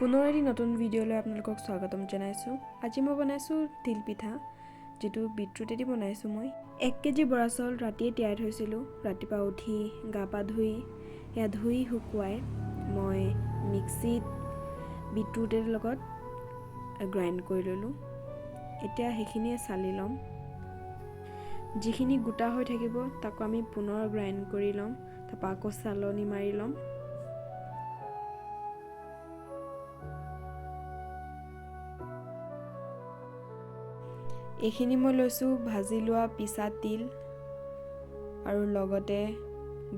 পুনৰ এটি নতুন ভিডিঅ'লৈ আপোনালোকক স্বাগতম জনাইছোঁ। আজি মই বনাইছোঁ তিলপিঠা যিটো বিটৰুটেদি বনাইছোঁ মই। এক কেজি বৰা চাউল ৰাতিয়ে তিয়াই থৈছিলোঁ। ৰাতিপুৱা উঠি গা পা ধুই সেয়া ধুই শুকুৱাই মই মিক্সিত বিটৰুটেৰ লগত গ্ৰাইণ্ড কৰি ল'লোঁ। এতিয়া সেইখিনিয়ে চালি ল'ম। যিখিনি গোটা হৈ থাকিব তাকো আমি পুনৰ গ্ৰাইণ্ড কৰি ল'ম। তাৰপৰা আকৌ চালনি মাৰি ল'ম। এইখিনি মই লৈছোঁ ভাজি লোৱা পিচা তিল আৰু লগতে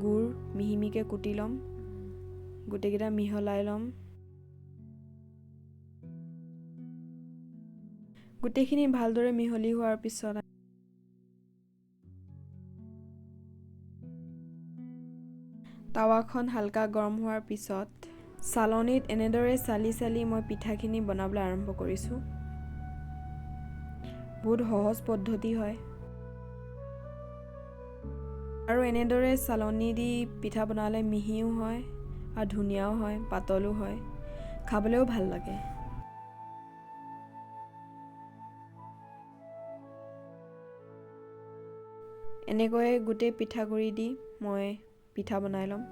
গুড় মিহি মিহিকৈ কুটি ল'ম। গোটেইকেইটা মিহলাই ল'ম। গোটেইখিনি ভালদৰে মিহলি হোৱাৰ পিছত টাৱাখন হালকা গৰম হোৱাৰ পিছত চালনীত এনেদৰে চালি চালি মই পিঠাখিনি বনাবলৈ আৰম্ভ কৰিছোঁ। বহুত সহজ পদ্ধতি হয়। আৰু এনেদৰে চালনী দি পিঠা বনালে মিহিও হয় আৰু ধুনীয়াও হয় পাতলো হয়। খাবলৈও ভাল লাগে। এনেকৈয়ে গোটেই পিঠাগুড়ি দি মই পিঠা বনাই ল'ম।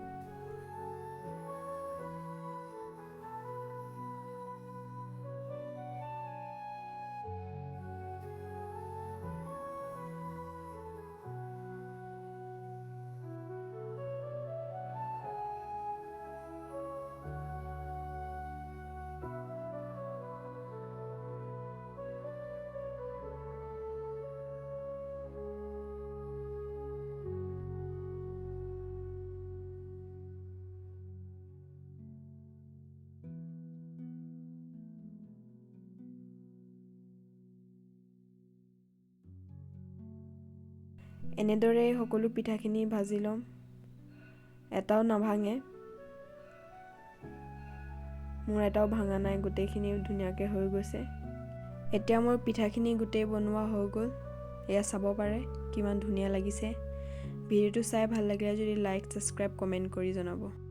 এনেদৰে সকলো পিঠাখিনি ভাজি ল'ম। এটাও নাভাঙে। মোৰ এটাও ভাঙা নাই গোটেইখিনি ধুনীয়াকৈ হৈ গৈছে। এতিয়া মোৰ পিঠাখিনি গোটেই বনোৱা হৈ গ'ল। এয়া চাব পাৰে কিমান ধুনীয়া লাগিছে। ভিডিঅ'টো চাই ভাল লাগিলে যদি লাইক ছাবস্ক্ৰাইব কমেণ্ট কৰি জনাব।